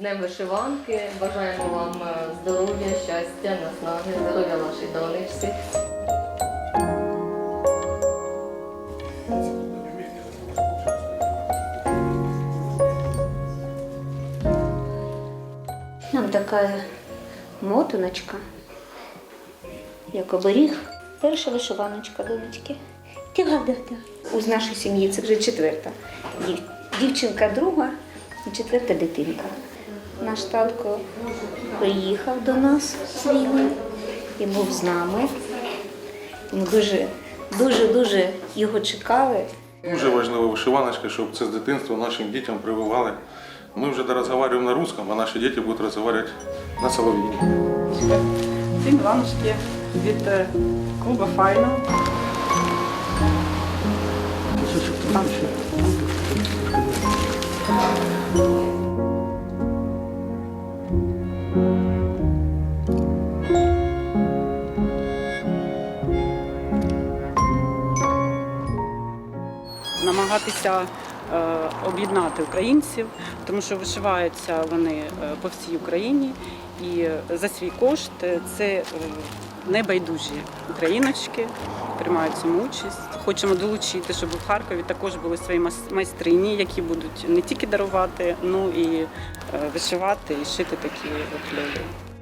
Днем вишиванки. Бажаємо вам е, здоров'я, щастя, наснаги, здоров'я вашій донечці. Нам така мотаночка, як оберіг. Перша вишиваночка донечки. Тя-да-да. У нашій сім'ї це вже четверта. Дівчинка друга і четверта дитинка. Наш татко приїхав до нас з війни і був з нами. Ми дуже, дуже, дуже його чекали. Дуже важлива вишиваночка, щоб це з дитинства нашим дітям прививали. Ми вже розмовляємо на русском, а наші діти будуть розмовляти на солов'їні. Ці міланочки від е, клубу Файно. Намагатися е, об'єднати українців, тому що вишиваються вони е, по всій Україні і за свій кошт це е, небайдужі україночки приймають цьому участь. Хочемо долучити, щоб в Харкові також були свої майстрині, які будуть не тільки дарувати, ну і е, вишивати і шити такі от льолі.